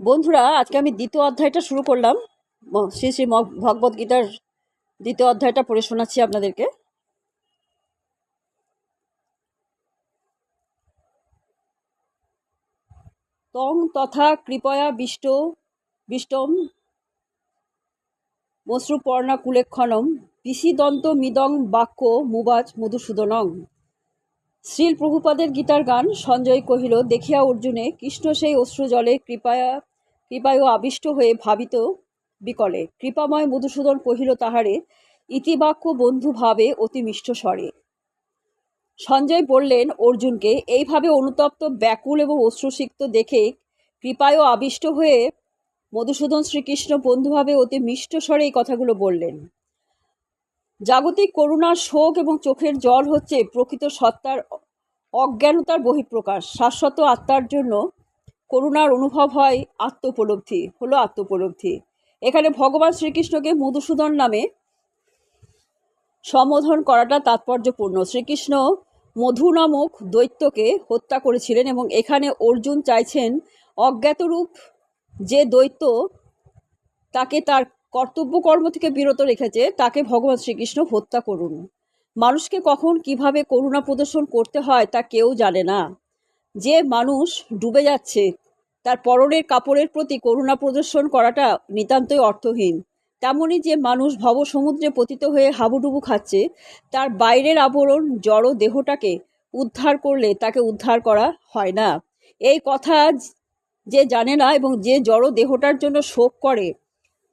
বন্ধুরা, আজকে আমি দ্বিতীয় অধ্যায়টা শুরু করলাম। শ্রী শ্রী ভগবদ গীতার দ্বিতীয় অধ্যায়টা পড়ে শোনাচ্ছি আপনাদেরকে। তং তথা কৃপয়া বিষ্ট, বিষ্টম মশ্রুপর্ণা কুলেক্ষণম পিসিদন্ত মিদং বাক্য মুবাচ মধুসূদনং। শ্রীল প্রভুপাদের গীতার গান সঞ্জয় কহিল, দেখিয়া অর্জুনে, কৃষ্ণ সেই অশ্রু জলে কৃপায়া কৃপায় আবিষ্ট হয়ে ভাবিত বিকলে। কৃপাময় মধুসূদন কহিল তাহারে, ইতিবাক্য বন্ধু ভাবে অতি মিষ্ট স্বরে। সঞ্জয় বললেন, অর্জুনকে, এইভাবে অনুতপ্ত, ব্যাকুল এবং অশ্রুসিক্ত দেখে কৃপায় আবিষ্ট হয়ে মধুসূদন শ্রীকৃষ্ণ বন্ধুভাবে অতি মিষ্ট স্বরে এই কথাগুলো বললেন। জাগতিক করুণা, শোক এবং চোখের জল হচ্ছে প্রকৃত সত্তার অজ্ঞানতার বহিঃপ্রকাশ। শাশ্বত আত্মার জন্য করুণার অনুভব হয় আত্মোপলব্ধি, হলো আত্মোপলব্ধি। এখানে ভগবান শ্রীকৃষ্ণকে মধুসূদন নামে সম্বোধন করাটা তাৎপর্যপূর্ণ। শ্রীকৃষ্ণ মধু নামক দৈত্যকে হত্যা করেছিলেন এবং এখানে অর্জুন চাইছেন অজ্ঞাতরূপ যে দৈত্য তাকে তার কর্তব্য কর্ম থেকে বিরত রেখেছে, তাকে ভগবান শ্রীকৃষ্ণ হত্যা করুন। মানুষকে কখন কীভাবে করুণা প্রদর্শন করতে হয় তা কেউ জানে না। যে মানুষ ডুবে যাচ্ছে, তার পরনের কাপড়ের প্রতি করুণা প্রদর্শন করাটা নিতান্তই অর্থহীন। তেমনই যে মানুষ ভব সমুদ্রে পতিত হয়ে হাবুডুবু খাচ্ছে, তার বাইরের আবরণ জড় দেহটাকে উদ্ধার করলে তাকে উদ্ধার করা হয় না। এই কথা যে জানে না এবং যে জড় দেহটার জন্য শোক করে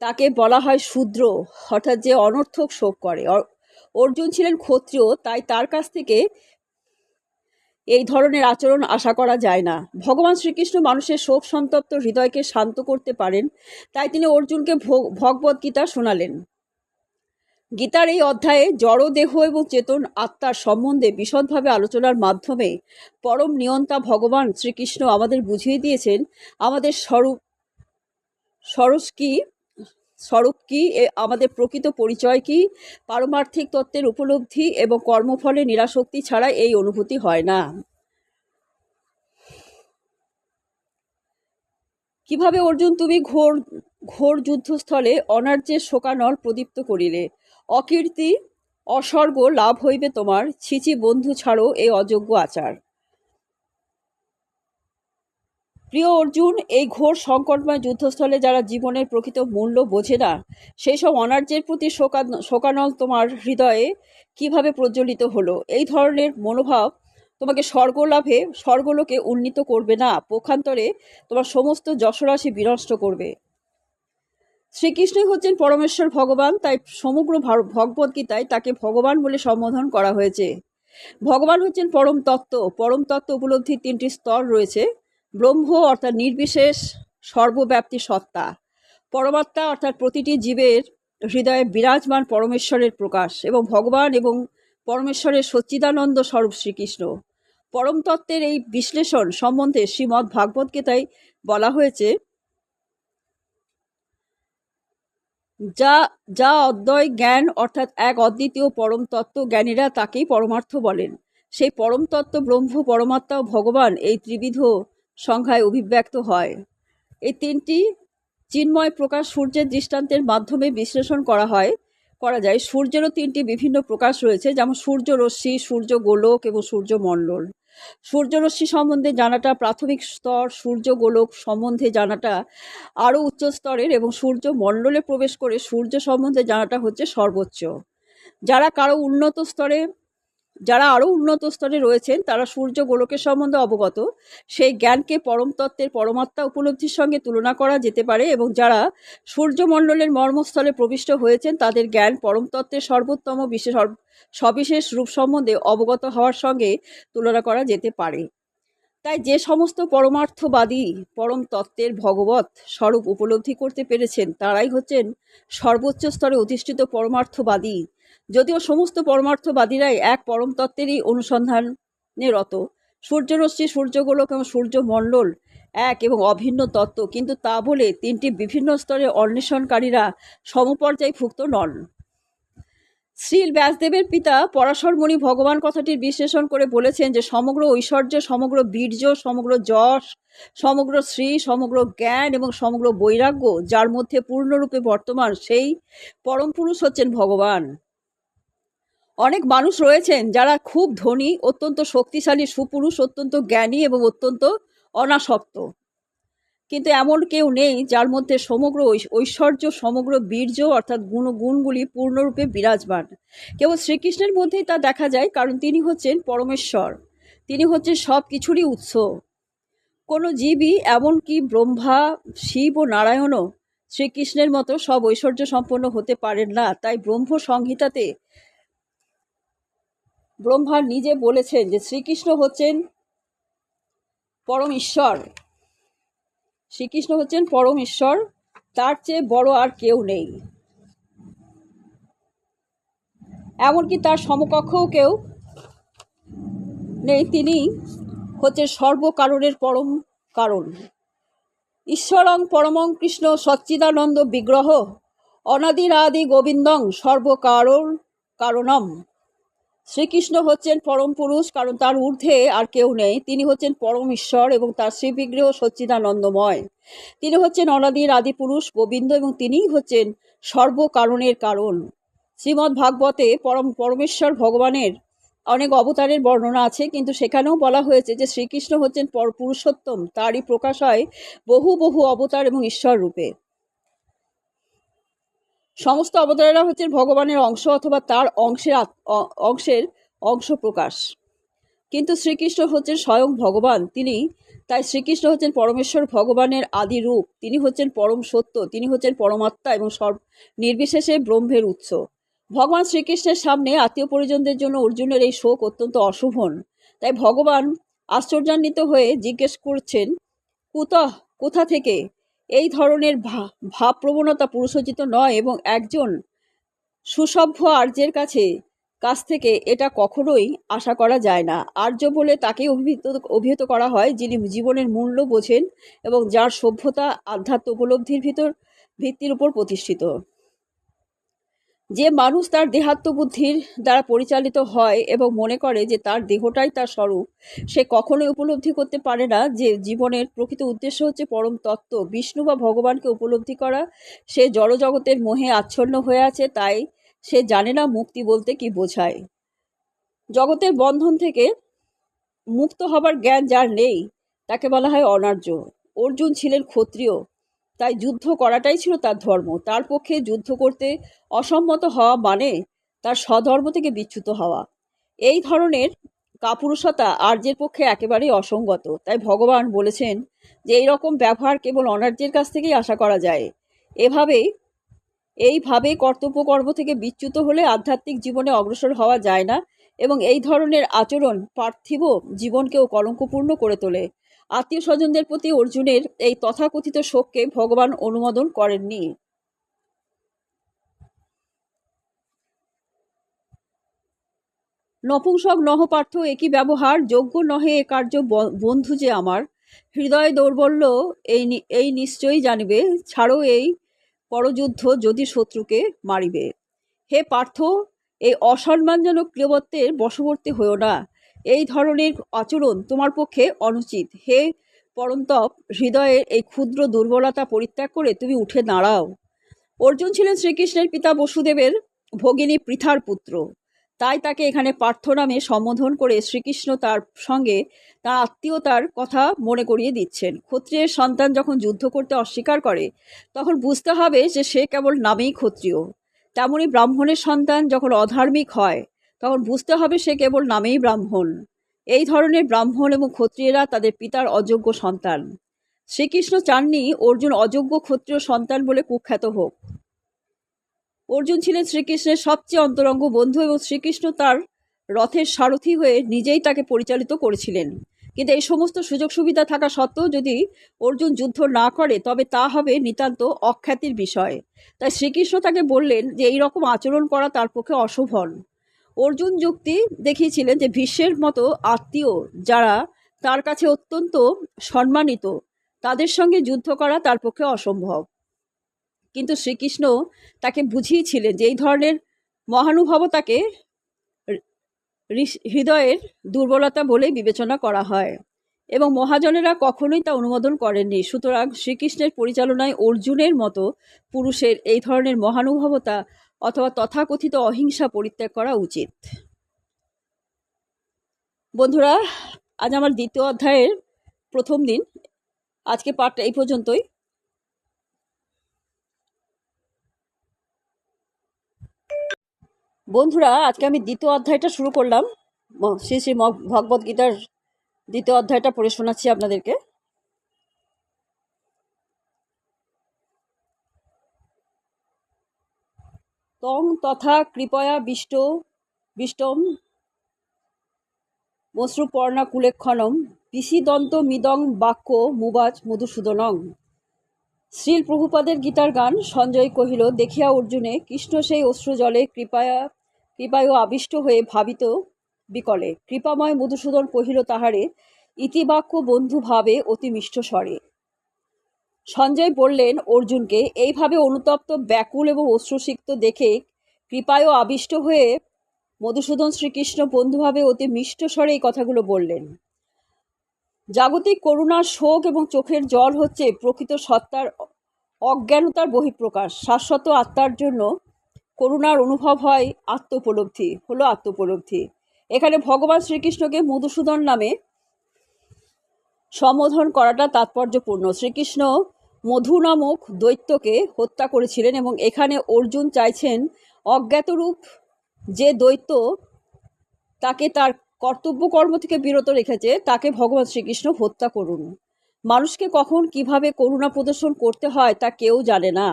তাকে বলা হয় শূদ্র অর্থাৎ যে অনর্থক শোক করে। অর্জুন ছিলেন ক্ষত্রিয়, তাই তার কাছ থেকে এই ধরনের আচরণ আশা করা যায় না। ভগবান শ্রীকৃষ্ণ মানুষের শোক সন্তপ্ত হৃদয়কে শান্ত করতে পারেন, তাই তিনি অর্জুনকে ভগ- ভগবদ গীতা শোনালেন। গীতার এই অধ্যায়ে জড় দেহ এবং চেতন আত্মার সম্বন্ধে বিশদভাবে আলোচনার মাধ্যমে পরম নিয়ন্তা ভগবান শ্রীকৃষ্ণ আমাদের বুঝিয়ে দিয়েছেন, আমাদের স্বরূপ স্বরূপ কি? স্বরূপ কি? আমাদের প্রকৃত পরিচয় কি? পারমার্থিক তত্ত্বের উপলব্ধি এবং কর্মফলে নিরাসক্তি ছাড়া এই অনুভূতি হয় না। কীভাবে অর্জুন তুমি ঘোর ঘোর যুদ্ধস্থলে অনার্যের শোকানল প্রদীপ্ত করিলে? অকীর্তি, অসর্গ লাভ হইবে তোমার। ছিচি বন্ধু ছাড়ো এই অযোগ্য আচার। প্রিয় অর্জুন, এই ঘোর সংকটময় যুদ্ধস্থলে যারা জীবনের প্রকৃত মূল্য বোঝে না সেই সব অনার্যের প্রতি শোকা শোকানল তোমার হৃদয়ে কীভাবে প্রজ্বলিত হলো? এই ধরনের মনোভাব তোমাকে স্বর্গলাভে, স্বর্গলোকে উন্নীত করবে না, পক্ষান্তরে তোমার সমস্ত যশরাশি বিনষ্ট করবে। শ্রীকৃষ্ণই হচ্ছেন পরমেশ্বর ভগবান, তাই সমগ্র ভগবদ্গীতায় তাকে ভগবান বলে সম্বোধন করা হয়েছে। ভগবান হচ্ছেন পরম তত্ত্ব পরম তত্ত্ব উপলব্ধির তিনটি স্তর রয়েছে। ব্রহ্ম অর্থাৎ নির্বিশেষ সর্বব্যাপ্তি সত্তা। পরমাত্মা অর্থাৎ প্রতিটি জীবের হৃদয়ে বিরাজমান পরমেশ্বরের প্রকাশ এবং ভগবান এবং পরমেশ্বরের সচ্চিদানন্দ স্বরূপ শ্রীকৃষ্ণ। পরমতত্ত্বের এই বিশ্লেষণ সম্বন্ধে শ্রীমদ্ ভাগবত বলা হয়েছে, যা যা অদ্বয় জ্ঞান অর্থাৎ এক অদ্বিতীয় পরমতত্ত্ব জ্ঞানীরা তাকেই পরমার্থ বলেন। সেই পরমতত্ত্ব ব্রহ্ম, পরমাত্মা ও ভগবান এই ত্রিবিধ সংখ্যায় অভিব্যক্ত হয়। এই তিনটি চিন্ময় প্রকাশ সূর্যের দৃষ্টান্তের মাধ্যমে বিশ্লেষণ করা হয়। করা যায়, সূর্যেরও তিনটি বিভিন্ন প্রকাশ রয়েছে, যেমন সূর্য রশ্মি, সূর্য গোলক এবং সূর্য মণ্ডল। সূর্যরশ্মি সম্বন্ধে জানাটা প্রাথমিক স্তর, সূর্য গোলক সম্বন্ধে জানাটা আরও উচ্চ স্তরের এবং সূর্য মণ্ডলে প্রবেশ করে সূর্য সম্বন্ধে জানাটা হচ্ছে সর্বোচ্চ। যারা কারও উন্নত স্তরে যারা আরও উন্নত স্তরে রয়েছেন, তারা সূর্য গোলকের সম্বন্ধে অবগত। সেই জ্ঞানকে পরমতত্ত্বের পরমাত্মা উপলব্ধির সঙ্গে তুলনা করা যেতে পারে এবং যারা সূর্যমণ্ডলের মর্মস্থলে প্রবিষ্ট হয়েছেন, তাদের জ্ঞান পরমতত্ত্বের সর্বোত্তম বিশেষ সবিশেষ রূপ সম্বন্ধে অবগত হওয়ার সঙ্গে তুলনা করা যেতে পারে। তাই যে সমস্ত পরমার্থবাদী পরম তত্ত্বের ভগবত স্বরূপ উপলব্ধি করতে পেরেছেন, তারাই হচ্ছেন সর্বোচ্চ স্তরে অধিষ্ঠিত পরমার্থবাদী যদিও সমস্ত পরমার্থবাদীরাই এক পরম তত্ত্বেরই অনুসন্ধানে রত। সূর্যরশ্মি, সূর্যগোলক এবং সূর্যমণ্ডল এক এবং অভিন্ন তত্ত্ব, কিন্তু তা বলে তিনটি বিভিন্ন স্তরে অন্বেষণকারীরা সমপর্যায়ভুক্ত নন। শ্রীল ব্যাসদেবের পিতা পরাশরমণি ভগবান কথাটির বিশ্লেষণ করে বলেছেন যে, সমগ্র ঐশ্বর্য, সমগ্র বীর্য, সমগ্র যশ, সমগ্র শ্রী, সমগ্র জ্ঞান এবং সমগ্র বৈরাগ্য, যার মধ্যে পূর্ণরূপে বর্তমান সেই পরম পুরুষ হচ্ছেন ভগবান। অনেক মানুষ রয়েছেন যারা খুব ধনী, অত্যন্ত শক্তিশালী, সুপুরুষ, অত্যন্ত জ্ঞানী এবং অত্যন্ত অনাসক্ত। কিন্তু এমন কেউ নেই যার মধ্যে সমগ্র ঐশ- ঐশ্বর্য, সমগ্র বীর্য অর্থাৎ গুণ, গুণগুলি পূর্ণরূপে বিরাজমান। কেবল শ্রীকৃষ্ণের মধ্যেই তা দেখা যায়, কারণ তিনি হচ্ছেন পরমেশ্বর। তিনি হচ্ছেন সব কিছুরই উৎস। কোনো জীবই এমনকি ব্রহ্মা, শিব ও নারায়ণও শ্রীকৃষ্ণের মতো সব ঐশ্বর্য সম্পন্ন হতে পারেন না। তাই ব্রহ্ম সংহিতাতে ব্রহ্মা নিজে বলেছেন যে শ্রীকৃষ্ণ হচ্ছেন পরম ঈশ্বর শ্রীকৃষ্ণ হচ্ছেন পরম ঈশ্বর তার চেয়ে বড় আর কেউ নেই। এমনকি তার সমকক্ষও কেউ নেই, তিনি হচ্ছেন সর্বকারণের পরম কারণ। ঈশ্বরং পরমং কৃষ্ণ সচ্চিদানন্দ বিগ্রহ, অনাদিরাদি গোবিন্দং সর্বকারণ কারণম। শ্রীকৃষ্ণ হচ্ছেন পরম পুরুষ, কারণ তার ঊর্ধ্বে আর কেউ নেই। তিনি হচ্ছেন পরম ঈশ্বর এবং তার শ্রীবিগ্রহ সচ্চিদানন্দময়। তিনি হচ্ছেন অনাদির আদি পুরুষ গোবিন্দ এবং তিনিই হচ্ছেন সর্বকারণের কারণ। শ্রীমদ্ ভাগবতে পরম, পরমেশ্বর ভগবানের অনেক অবতারের বর্ণনা আছে, কিন্তু সেখানেও বলা হয়েছে যে শ্রীকৃষ্ণ হচ্ছেন পর পুরুষোত্তম তারই প্রকাশ হয় বহু বহু অবতার এবং ঈশ্বর রূপে। সমস্ত অবতারেরা হচ্ছেন ভগবানের অংশ অথবা তার অংশের অংশের অংশ প্রকাশ। কিন্তু শ্রীকৃষ্ণ হচ্ছেন স্বয়ং ভগবান। তিনি তাই শ্রীকৃষ্ণ হচ্ছেন পরমেশ্বর ভগবানের আদি রূপ। তিনি হচ্ছেন পরম সত্য। তিনি হচ্ছেন পরমাত্মা এবং সর্ব নির্বিশেষে ব্রহ্মের উৎস। ভগবান শ্রীকৃষ্ণের সামনে আত্মীয় পরিজনদের জন্য অর্জুনের এই শোক অত্যন্ত অশুভন। তাই ভগবান আশ্চর্যান্বিত হয়ে জিজ্ঞেস করছেন, কুতঃ, কোথা থেকে? এই ধরনের ভাব প্রবণতা পুরুষোচিত নয় এবং একজন সুসভ্য আর্যের কাছে, কাছ থেকে এটা কখনোই আশা করা যায় না। আর্য বলে তাকে অভিহিত অভিহিত করা হয় যিনি জীবনের মূল্য বোঝেন এবং যার সভ্যতা, আধ্যাত্ম উপলব্ধির ভিতর, ভিত্তির উপর প্রতিষ্ঠিত। যে মানুষ তার দেহাত্ম বুদ্ধির দ্বারা পরিচালিত হয় এবং মনে করে যে তার দেহটাই তার স্বরূপ, সে কখনোই উপলব্ধি করতে পারে না যে জীবনের প্রকৃত উদ্দেশ্য হচ্ছে পরম তত্ত্ব। বিষ্ণু বা ভগবানকে উপলব্ধি করা, সে জড়জগতের মোহে আচ্ছন্ন হয়ে আছে, তাই সে জানে না মুক্তি বলতে কি বোঝায়। জগতের বন্ধন থেকে মুক্ত হবার জ্ঞান যার নেই, তাকে বলা হয় অনার্য। অর্জুন ছিলেন ক্ষত্রিয় তাই যুদ্ধ করাটাই ছিল তার ধর্ম। তার পক্ষে যুদ্ধ করতে অসম্মত হওয়া মানে তার স্বধর্ম থেকে বিচ্যুত হওয়া। এই ধরনের কাপুরুষতা আর্যের পক্ষে একেবারেই অসঙ্গত। তাই ভগবান বলেছেন যে এই রকম ব্যবহার কেবল অনার্যের কাছ থেকেই আশা করা যায়। এভাবেই এইভাবে কর্তব্য কর্ম থেকে বিচ্যুত হলে আধ্যাত্মিক জীবনে অগ্রসর হওয়া যায় না এবং এই ধরনের আচরণ পার্থিব জীবনকেও কলঙ্কপূর্ণ করে তোলে। আত্মীয় স্বজনদের প্রতি অর্জুনের এই তথাকথিত শোককে ভগবান অনুমোদন করেননি। নপুংসক নহপার্থ একই ব্যবহার যোগ্য নহে এ কার্য বন্ধু যে আমার। হৃদয় দৌর্বল্য এই এই নিশ্চয়ই জানিবে, ছাড়ো এই পরযুদ্ধ যদি শত্রুকে মারিবে। হে পার্থ, এই অসম্মানজনক ক্রিয়বত্বের বশবর্তী হয়েও না। এই ধরনের আচরণ তোমার পক্ষে অনুচিত। হে পরন্তপ, হৃদয়ের এই ক্ষুদ্র দুর্বলতা পরিত্যাগ করে তুমি উঠে দাঁড়াও। অর্জুন ছিলেন শ্রীকৃষ্ণের পিতা বসুদেবের ভগিনী পৃথার পুত্র। তাই তাকে এখানে পার্থ নামে সম্বোধন করে শ্রীকৃষ্ণ তার সঙ্গে তার আত্মীয়তার কথা মনে করিয়ে দিচ্ছেন। ক্ষত্রিয়ের সন্তান যখন যুদ্ধ করতে অস্বীকার করে, তখন বুঝতে হবে যে সে কেবল নামেই ক্ষত্রিয়। তেমনি ব্রাহ্মণের সন্তান যখন অধার্মিক হয় তখন বুঝতে হবে সে কেবল নামেই ব্রাহ্মণ। এই ধরনের ব্রাহ্মণ এবং ক্ষত্রিয়েরা তাদের পিতার অযোগ্য সন্তান। শ্রীকৃষ্ণ চাননি অর্জুন অযোগ্য ক্ষত্রিয় সন্তান বলে কুখ্যাত হোক। অর্জুন ছিলেন শ্রীকৃষ্ণের সবচেয়ে অন্তরঙ্গ বন্ধু এবং শ্রীকৃষ্ণ তার রথের সারথি হয়ে নিজেই তাকে পরিচালিত করেছিলেন। কিন্তু এই সমস্ত সুযোগ সুবিধা থাকা সত্ত্বেও যদি অর্জুন যুদ্ধ না করে, তবে তা হবে নিতান্ত অখ্যাতির বিষয়। তাই শ্রীকৃষ্ণ তাকে বললেন যে এই রকম আচরণ করা তার পক্ষে অশোভন। অর্জুন যুক্তি দেখিয়েছিলেন যে ভীষ্মের মতো আত্মীয় যারা তার কাছে অত্যন্ত সম্মানিত, তাদের সঙ্গে যুদ্ধ করা তার পক্ষে অসম্ভব। কিন্তু শ্রীকৃষ্ণ তাকে বুঝিয়েছিলেন যে এই ধরনের মহানুভবতাকে হৃদয়ের দুর্বলতা বলেই বিবেচনা করা হয় এবং মহাজনেরা কখনোই তা অনুমোদন করেননি। সুতরাং শ্রীকৃষ্ণের পরিচালনায় অর্জুনের মতো পুরুষের এই ধরনের মহানুভবতা অথবা তথাকথিত অহিংসা পরিত্যাগ করা উচিত। বন্ধুরা, আজ আমার দ্বিতীয় অধ্যায়ের প্রথম দিন। আজকে পাঠটা এই পর্যন্তই। বন্ধুরা, আজকে আমি দ্বিতীয় অধ্যায়টা শুরু করলাম। শ্রী শ্রী ভগবদ্গীতার দ্বিতীয় অধ্যায়টা পড়ে শোনাচ্ছি আপনাদেরকে। তং তথা কৃপয়া বিষ্ট, বিষ্টম মশ্রুপর্ণা কুলেক্ষণম পিসিদন্ত মিদং বাক্য মুবাচ মধুসূদনং। শ্রীল প্রভুপাদের গীতার গান সঞ্জয় কহিল, দেখিয়া অর্জুনে, কৃষ্ণ সেই অশ্রু জলে কৃপায়া কৃপায় আবিষ্ট হয়ে ভাবিত বিকলে। কৃপাময় মধুসূদন কহিল তাহারে, ইতিবাক্য বন্ধু ভাবে অতি মিষ্ট স্বরে। সঞ্জয় বললেন, অর্জুনকে এইভাবে অনুতপ্ত, ব্যাকুল এবং অশ্রুসিক্ত দেখে কৃপায় আবিষ্ট হয়ে মধুসূদন শ্রীকৃষ্ণ বন্ধুভাবে অতি মিষ্ট স্বরে এই কথাগুলো বললেন। জাগতিক করুণা শোক এবং চোখের জল হচ্ছে প্রকৃত সত্তার অজ্ঞানতার বহিঃপ্রকাশ। শাশ্বত আত্মার জন্য করুণার অনুভব হয় আত্মোপলব্ধি, হলো আত্মোপলব্ধি। এখানে ভগবান শ্রীকৃষ্ণকে মধুসূদন নামে সম্বোধন করাটা তাৎপর্যপূর্ণ। শ্রীকৃষ্ণ মধু নামক দৈত্যকে হত্যা করেছিলেন এবং এখানে অর্জুন চাইছেন অজ্ঞাতরূপ যে দৈত্য তাকে তার কর্তব্য কর্ম থেকে বিরত রেখেছে, তাকে ভগবান শ্রীকৃষ্ণ হত্যা করুন। মানুষকে কখন কীভাবে করুণা প্রদর্শন করতে হয় তা কেউ জানে না।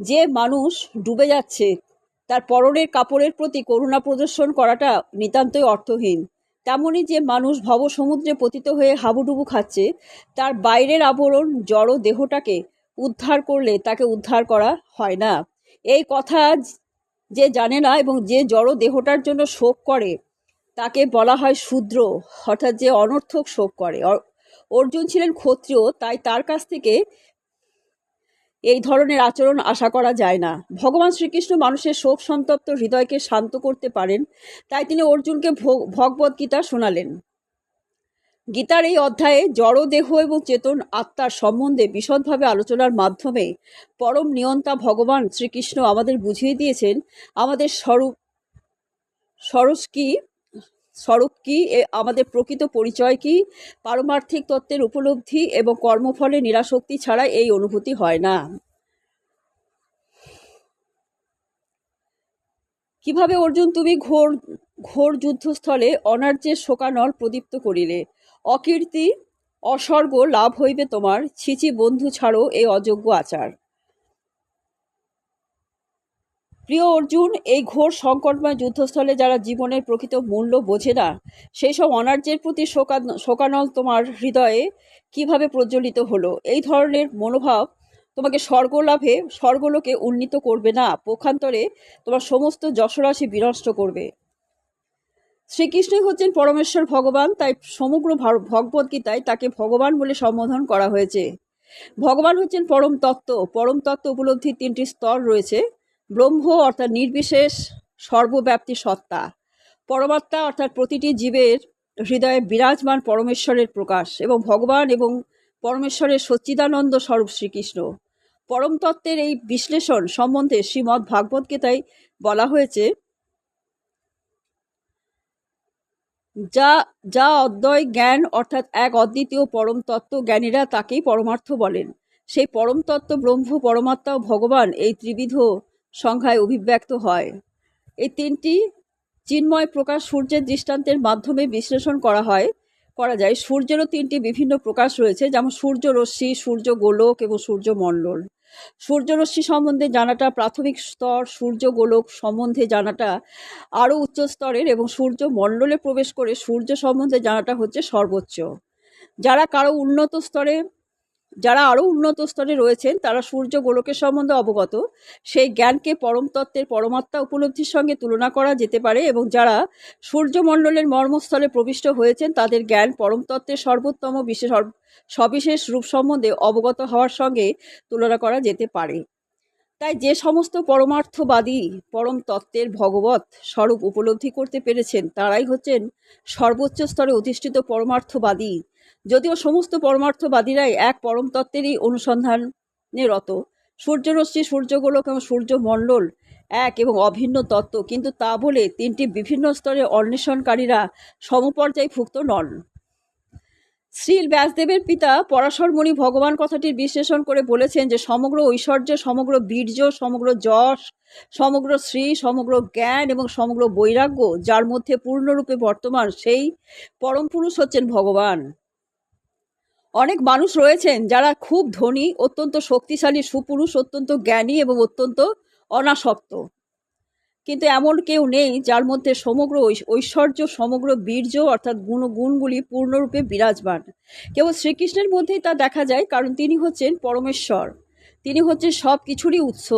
যে মানুষ ডুবে যাচ্ছে, তার পরনের কাপড়ের প্রতি করুণা প্রদর্শন করাটা নিতান্তই অর্থহীন। তেমনই যে মানুষ ভব সমুদ্রে পতিত হয়ে হাবুডুবু খাচ্ছে, তার বাইরের আবরণ, জড় দেহটাকে উদ্ধার করলে তাকে উদ্ধার করা হয় না। এই কথা যে জানে না এবং যে জড় দেহটার জন্য শোক করে, তাকে বলা হয় শূদ্র অর্থাৎ যে অনর্থক শোক করে। অর্জুন ছিলেন ক্ষত্রিয়, তাই তার কাছ থেকে এই ধরনের আচরণ আশা করা যায় না। ভগবান শ্রীকৃষ্ণ মানুষের শোক সন্তপ্ত হৃদয়কে শান্ত করতে পারেন, তাই তিনি অর্জুনকে ভগ- ভগবদ গীতা শোনালেন। গীতার এই অধ্যায়ে জড় দেহ এবং চেতন আত্মার সম্বন্ধে বিশদভাবে আলোচনার মাধ্যমে পরম নিয়ন্তা ভগবান শ্রীকৃষ্ণ আমাদের বুঝিয়ে দিয়েছেন, আমাদের স্বরূপ স্বরূপ কি? স্বরূপ কি? এ আমাদের প্রকৃত পরিচয় কি? পারমার্থিক তত্ত্বের উপলব্ধি এবং কর্মফলে নিরাসক্তি ছাড়া এই অনুভূতি হয় না। কীভাবে অর্জুন তুমি ঘোর ঘোর যুদ্ধস্থলে অনার্যের শোকানল প্রদীপ্ত করিলে? অকীর্তি, অসর্গ লাভ হইবে তোমার। ছিচি বন্ধু ছাড়ো এই অযোগ্য আচার। প্রিয় অর্জুন, এই ঘোর সংকটময় যুদ্ধস্থলে যারা জীবনের প্রকৃত মূল্য বোঝে না সেই সব অনার্যের প্রতি শোকা শোকানল তোমার হৃদয়ে কীভাবে প্রজ্বলিত হলো? এই ধরনের মনোভাব তোমাকে স্বর্গলাভে, স্বর্গলোকে উন্নীত করবে না, পক্ষান্তরে তোমার সমস্ত যশরাশি বিনষ্ট করবে। শ্রীকৃষ্ণই হচ্ছেন পরমেশ্বর ভগবান, তাই সমগ্র ভগবদ্গীতায় তাকে ভগবান বলে সম্বোধন করা হয়েছে। ভগবান হচ্ছেন পরম তত্ত্ব পরম তত্ত্ব উপলব্ধির তিনটি স্তর রয়েছে। ব্রহ্ম অর্থাৎ নির্বিশেষ সর্বব্যাপ্তি সত্তা। পরমাত্মা অর্থাৎ প্রতিটি জীবের হৃদয়ে বিরাজমান পরমেশ্বরের প্রকাশ এবং ভগবান এবং পরমেশ্বরের সচ্চিদানন্দ স্বরূপ শ্রীকৃষ্ণ। পরমতত্ত্বের এই বিশ্লেষণ সম্বন্ধে শ্রীমদ্ ভাগবত গীতায় বলা হয়েছে, যা যা অদ্বয় জ্ঞান অর্থাৎ এক অদ্বিতীয় পরমতত্ত্ব জ্ঞানীরা তাকেই পরমার্থ বলেন। সেই পরমতত্ত্ব ব্রহ্ম, পরমাত্মা ও ভগবান এই ত্রিবিধ সংখ্যায় অভিব্যক্ত হয়। এই তিনটি চিন্ময় প্রকাশ সূর্যের দৃষ্টান্তের মাধ্যমে বিশ্লেষণ করা হয়। করা যায়, সূর্যেরও তিনটি বিভিন্ন প্রকাশ রয়েছে, যেমন সূর্য রশ্মি, সূর্য গোলক এবং সূর্য মণ্ডল। সূর্যরশ্মি সম্বন্ধে জানাটা প্রাথমিক স্তর, সূর্য গোলক সম্বন্ধে জানাটা আরও উচ্চ স্তরের এবং সূর্য মণ্ডলে প্রবেশ করে সূর্য সম্বন্ধে জানাটা হচ্ছে সর্বোচ্চ। যারা কারও উন্নত স্তরে যারা আরও উন্নত স্তরে রয়েছেন, তারা সূর্য গোলকের সম্বন্ধে অবগত। সেই জ্ঞানকে পরমতত্ত্বের পরমাত্মা উপলব্ধির সঙ্গে তুলনা করা যেতে পারে এবং যারা সূর্যমণ্ডলের মর্মস্থলে প্রবিষ্ট হয়েছেন, তাদের জ্ঞান পরমতত্ত্বের সর্বোত্তম বিশেষ, সবিশেষ রূপ সম্বন্ধে অবগত হওয়ার সঙ্গে তুলনা করা যেতে পারে। তাই যে সমস্ত পরমার্থবাদী পরম তত্ত্বের ভগবত স্বরূপ উপলব্ধি করতে পেরেছেন, তারাই হচ্ছেন সর্বোচ্চ স্তরে অধিষ্ঠিত পরমার্থবাদী যদিও সমস্ত পরমার্থবাদীরাই এক পরম তত্ত্বেরই অনুসন্ধানে রত। সূর্যরশ্মি, সূর্যগোলক এবং সূর্যমণ্ডল এক এবং অভিন্ন তত্ত্ব, কিন্তু তা বলে তিনটি বিভিন্ন স্তরে অন্বেষণকারীরা সমপর্যায়ভুক্ত নন। শ্রীল ব্যাসদেবের পিতা পরাশরমণি ভগবান কথাটির বিশ্লেষণ করে বলেছেন যে, সমগ্র ঐশ্বর্য, সমগ্র বীর্য, সমগ্র যশ, সমগ্র শ্রী, সমগ্র জ্ঞান এবং সমগ্র বৈরাগ্য, যার মধ্যে পূর্ণরূপে বর্তমান সেই পরম পুরুষ হচ্ছেন ভগবান। অনেক মানুষ রয়েছেন যারা খুব ধনী, অত্যন্ত শক্তিশালী, সুপুরুষ, অত্যন্ত জ্ঞানী এবং অত্যন্ত অনাসক্ত। কিন্তু এমন কেউ নেই যার মধ্যে সমগ্র ঐশ- ঐশ্বর্য, সমগ্র বীর্য অর্থাৎ গুণ, গুণগুলি পূর্ণরূপে বিরাজমান। কেবল শ্রীকৃষ্ণের মধ্যেই তা দেখা যায়, কারণ তিনি হচ্ছেন পরমেশ্বর। তিনি হচ্ছেন সব কিছুরই উৎস।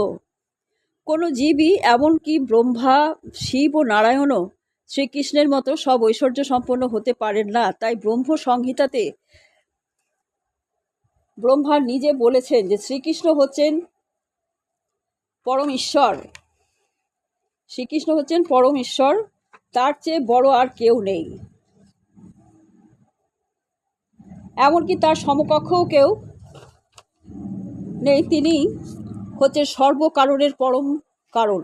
কোনো জীবই এমনকি ব্রহ্মা, শিব ও নারায়ণও শ্রীকৃষ্ণের মতো সব ঐশ্বর্য সম্পন্ন হতে পারেন না। তাই ব্রহ্ম সংহিতাতে ব্রহ্মা নিজে বলেছেন যে শ্রীকৃষ্ণ হচ্ছেন পরম ঈশ্বর শ্রীকৃষ্ণ হচ্ছেন পরম ঈশ্বর তার চেয়ে বড় আর কেউ নেই। এমনকি তার সমকক্ষও কেউ নেই, তিনি হচ্ছেন সর্বকারণের পরম কারণ।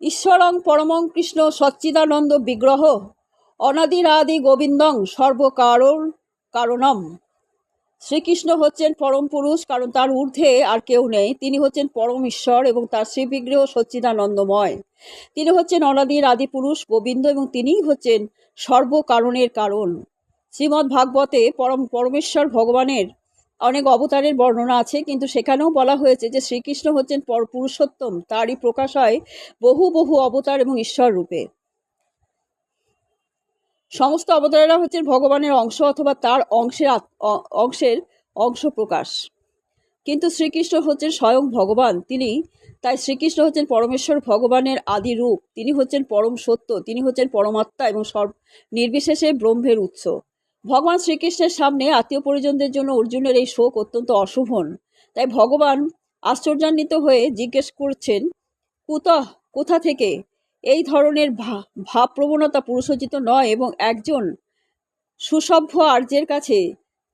ঈশ্বরং পরমং কৃষ্ণ সচ্চিদানন্দ বিগ্রহ, অনাদিরাদি গোবিন্দং সর্বকারণ কারণম। শ্রীকৃষ্ণ হচ্ছেন পরম পুরুষ, কারণ তার ঊর্ধ্বে আর কেউ নেই। তিনি হচ্ছেন পরম ঈশ্বর এবং তার শ্রীবিগ্রহ সচ্চিদানন্দময়। তিনি হচ্ছেন অনাদির আদি পুরুষ গোবিন্দ এবং তিনিই হচ্ছেন সর্বকারণের কারণ। শ্রীমদ্ ভাগবতে পরম, পরমেশ্বর ভগবানের অনেক অবতারের বর্ণনা আছে, কিন্তু সেখানেও বলা হয়েছে যে শ্রীকৃষ্ণ হচ্ছেন পর পুরুষোত্তম তারই প্রকাশ হয় বহু বহু অবতার এবং ঈশ্বর রূপে। সমস্ত অবতারেরা হচ্ছেন ভগবানের অংশ অথবা তার অংশের অংশের অংশ প্রকাশ। কিন্তু শ্রীকৃষ্ণ হচ্ছেন স্বয়ং ভগবান। তিনি, তাই শ্রীকৃষ্ণ হচ্ছেন পরমেশ্বর ভগবানের আদি রূপ। তিনি হচ্ছেন পরম সত্য। তিনি হচ্ছেন পরমাত্মা এবং সর্ব নির্বিশেষে ব্রহ্মের উৎস। ভগবান শ্রীকৃষ্ণের সামনে আত্মীয় পরিজনদের জন্য অর্জুনের এই শোক অত্যন্ত অশোভন। তাই ভগবান আশ্চর্যান্বিত হয়ে জিজ্ঞেস করছেন, কুতঃ, কোথা থেকে? এই ধরনের ভাব প্রবণতা পুরুষোচিত নয় এবং একজন সুসভ্য আর্যের কাছে,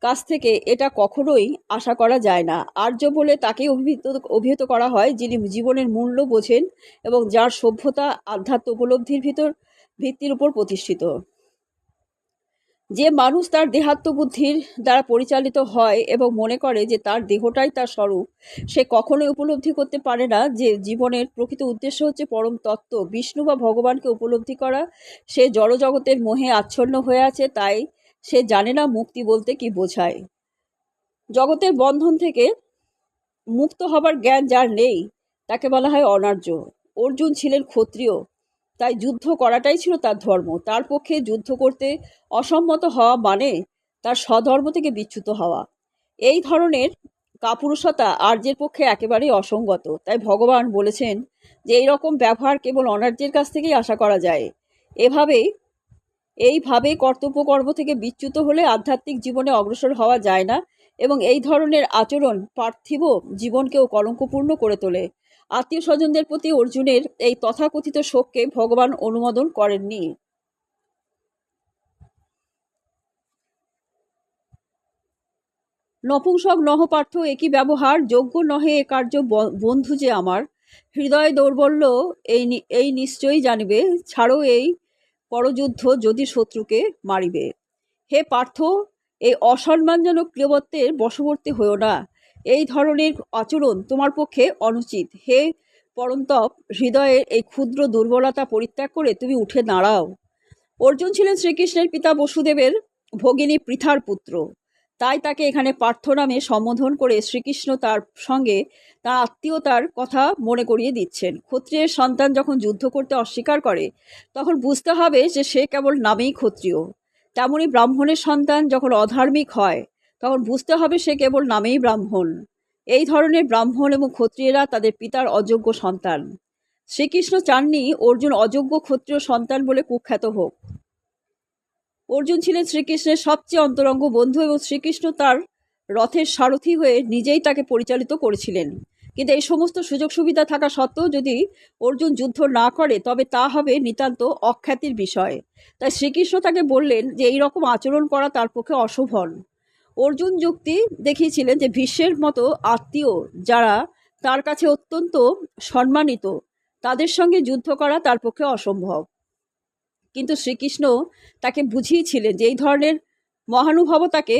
কাছ থেকে এটা কখনোই আশা করা যায় না। আর্য বলে তাকে অভিহিত অভিহিত করা হয় যিনি জীবনের মূল্য বোঝেন এবং যার সভ্যতা, আধ্যাত্ম উপলব্ধির ভিতর, ভিত্তির উপর প্রতিষ্ঠিত। যে মানুষ তার দেহাত্ম বুদ্ধির দ্বারা পরিচালিত হয় এবং মনে করে যে তার দেহটাই তার স্বরূপ, সে কখনোই উপলব্ধি করতে পারে না যে জীবনের প্রকৃত উদ্দেশ্য হচ্ছে পরম তত্ত্ব। বিষ্ণু বা ভগবানকে উপলব্ধি করা, সে জড়জগতের মোহে আচ্ছন্ন হয়ে আছে, তাই সে জানে না মুক্তি বলতে কি বোঝায়। জগতের বন্ধন থেকে মুক্ত হবার জ্ঞান যার নেই, তাকে বলা হয় অনার্য। অর্জুন ছিলেন ক্ষত্রিয় তাই যুদ্ধ করাটাই ছিল তার ধর্ম। তার পক্ষে যুদ্ধ করতে অসম্মত হওয়া মানে তার স্বধর্ম থেকে বিচ্যুত হওয়া। এই ধরনের কাপুরুষতা আর্যের পক্ষে একেবারেই অসঙ্গত। তাই ভগবান বলেছেন যে এই রকম ব্যবহার কেবল অনার্যের কাছ থেকেই আশা করা যায়। এভাবেই এইভাবে কর্তব্য কর্ম থেকে বিচ্যুত হলে আধ্যাত্মিক জীবনে অগ্রসর হওয়া যায় না এবং এই ধরনের আচরণ পার্থিব জীবনকেও কলঙ্কপূর্ণ করে তোলে। আত্মীয় স্বজনদের প্রতি অর্জুনের এই তথাকথিত শোককে ভগবান অনুমোদন করেননি। নপুংসক নহপার্থ একই ব্যবহার যোগ্য নহে এ কার্য বন্ধু যে আমার। হৃদয় দৌর্বল্য এই এই নিশ্চয়ই জানিবে, ছাড়ো এই পরযুদ্ধ যদি শত্রুকে মারিবে। হে পার্থ, এই অসম্মানজনক ক্রিয়বত্বের বশবর্তী হয়েও না। এই ধরনের আচরণ তোমার পক্ষে অনুচিত। হে পরন্তপ, হৃদয়ের এই ক্ষুদ্র দুর্বলতা পরিত্যাগ করে তুমি উঠে দাঁড়াও। অর্জুন ছিলেন শ্রীকৃষ্ণের পিতা বসুদেবের ভগিনী পৃথার পুত্র। তাই তাকে এখানে পার্থ নামে সম্বোধন করে শ্রীকৃষ্ণ তার সঙ্গে তার আত্মীয়তার কথা মনে করিয়ে দিচ্ছেন। ক্ষত্রিয়ের সন্তান যখন যুদ্ধ করতে অস্বীকার করে, তখন বুঝতে হবে যে সে কেবল নামেই ক্ষত্রিয়। তেমনি ব্রাহ্মণের সন্তান যখন অধার্মিক হয় তখন বুঝতে হবে সে কেবল নামেই ব্রাহ্মণ। এই ধরনের ব্রাহ্মণ এবং ক্ষত্রিয়েরা তাদের পিতার অযোগ্য সন্তান। শ্রীকৃষ্ণ চাননি অর্জুন অযোগ্য ক্ষত্রিয় সন্তান বলে কুখ্যাত হোক। অর্জুন ছিলেন শ্রীকৃষ্ণের সবচেয়ে অন্তরঙ্গ বন্ধু এবং শ্রীকৃষ্ণ তার রথের সারথি হয়ে নিজেই তাকে পরিচালিত করেছিলেন। কিন্তু এই সমস্ত সুযোগ সুবিধা থাকা সত্ত্বেও যদি অর্জুন যুদ্ধ না করে, তবে তা হবে নিতান্ত অখ্যাতির বিষয়। তাই শ্রীকৃষ্ণ তাকে বললেন যে এই রকম আচরণ করা তার পক্ষে অশোভন। অর্জুন যুক্তি দেখিয়েছিলেন যে ভীষ্মের মতো আত্মীয় যারা তার কাছে অত্যন্ত সম্মানিত, তাদের সঙ্গে যুদ্ধ করা তার পক্ষে অসম্ভব। কিন্তু শ্রীকৃষ্ণ তাকে বুঝিয়েছিলেন যে এই ধরনের মহানুভবতাকে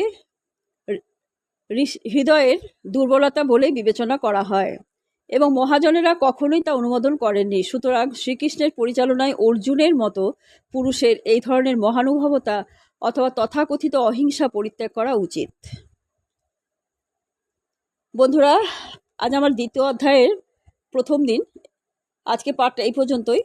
হৃদয়ের দুর্বলতা বলে বিবেচনা করা হয় এবং মহাজনেরা কখনোই তা অনুমোদন করেননি। সুতরাং শ্রীকৃষ্ণের পরিচালনায় অর্জুনের মতো পুরুষের এই ধরনের মহানুভবতা অথবা তথাকথিত অহিংসা পরিত্যাগ করা উচিত। বন্ধুরা, আজ আমার দ্বিতীয় অধ্যায়ের প্রথম দিন। আজকে পাঠটা এই পর্যন্তই।